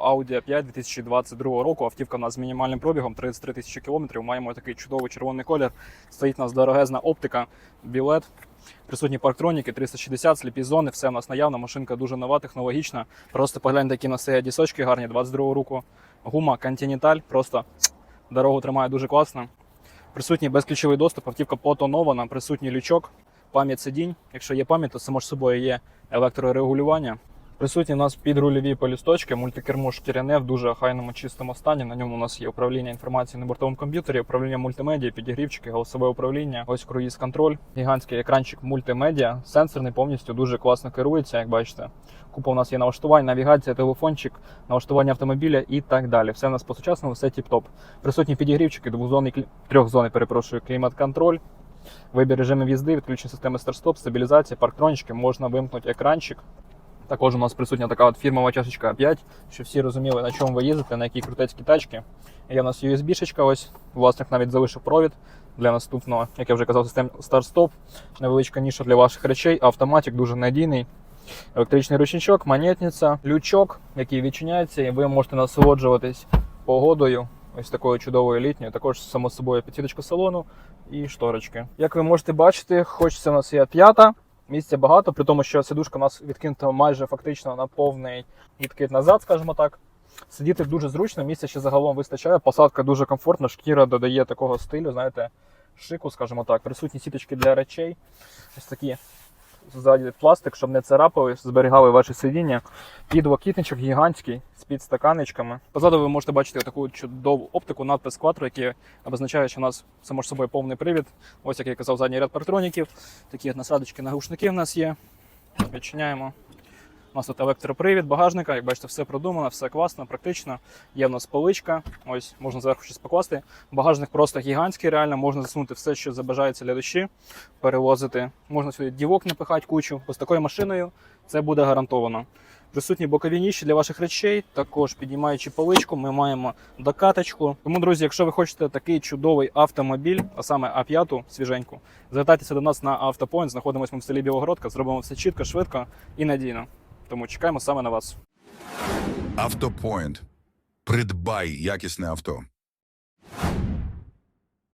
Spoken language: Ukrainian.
Audi A5 2022 року. Автівка у нас з мінімальним пробігом 33 тисячі кілометрів. Маємо такий чудовий червоний колір. Стоїть у нас дорогезна оптика, білет. Присутні парктроніки, 360, сліпі зони, все у нас наявно. Машинка дуже нова, технологічна. Просто погляньте, які нас є дісочки гарні, 22 року. Гума Continental, просто дорогу тримає дуже класно. Присутній безключовий доступ, автівка потонована, присутній лючок, пам'ять сидінь. Якщо є пам'ять, то само ж собою є електрорегулювання. Присутні у нас підрульові полісточки, мультикермо шкіряне в дуже хайному чистому стані. На ньому у нас є управління інформацією на бортовому комп'ютері, управління мультимедіа, підігрівчики, голосове управління, ось круїз контроль, гігантський екранчик мультимедіа, сенсорний повністю дуже класно керується, як бачите. Купа у нас є налаштувань, навігація, телефончик, налаштування автомобіля і так далі. Все у нас по сучасному, все тіп-топ. Присутні підігрівчики, двохзонний клі... трьохзонний, перепрошую, клімат-контроль. Вибір режимів їзди, відключення системи старт-стоп, стабілізація, парктрончики, можна вимкнути екранчик. Також у нас присутня така от фірмова чашечка 5, щоб всі розуміли, на чому ви їздите, на якій крутецькій тачці. Є у нас USB-шечка, ось власник навіть залишив провід для наступного, як я вже казав, систем старт-стоп, невеличка ніша для ваших речей, автоматик дуже надійний. Електричний ручничок, монетниця, лючок, який відчиняється, і ви можете насолоджуватись погодою. Ось такою чудовою літньою. Також само собою підсвіточка салону і шторочки. Як ви можете бачити, хоч це у нас є п'ята, місця багато, при тому, що сидушка у нас відкинута майже фактично на повний відкид назад, скажімо так. Сидіти дуже зручно, місця ще загалом вистачає. Посадка дуже комфортна, шкіра додає такого стилю, знаєте, шику, скажімо так. Присутні сіточки для речей. Ось такі ззаді пластик, щоб не царапали, зберігали ваші сидіння. І двокітничок гігантський з підстаканечками. Позаду ви можете бачити таку чудову оптику, надпис Quattro, який обозначає, що у нас само ж собою повний привід. Ось як я казав, задній ряд партроніків. Такі насадочки на глушники в нас є. Відчиняємо. У нас тут електропривід багажника, як бачите, все продумано, все класно, практично. Є в нас поличка, ось можна зверху щось покласти. Багажник просто гігантський, реально можна засунути все, що забажається для душі, перевозити. Можна сюди дівок напихати кучу. Ось такою машиною це буде гарантовано. Присутні бокові ніші для ваших речей, також піднімаючи поличку, ми маємо докаточку. Тому, друзі, якщо ви хочете такий чудовий автомобіль, а саме А5 свіженьку, звертайтеся до нас на Автопоінт. Знаходимося ми в селі Білогородка, зробимо все чітко, швидко і надійно. Тому чекаємо саме на вас. Автопоінт. Придбай якісне авто.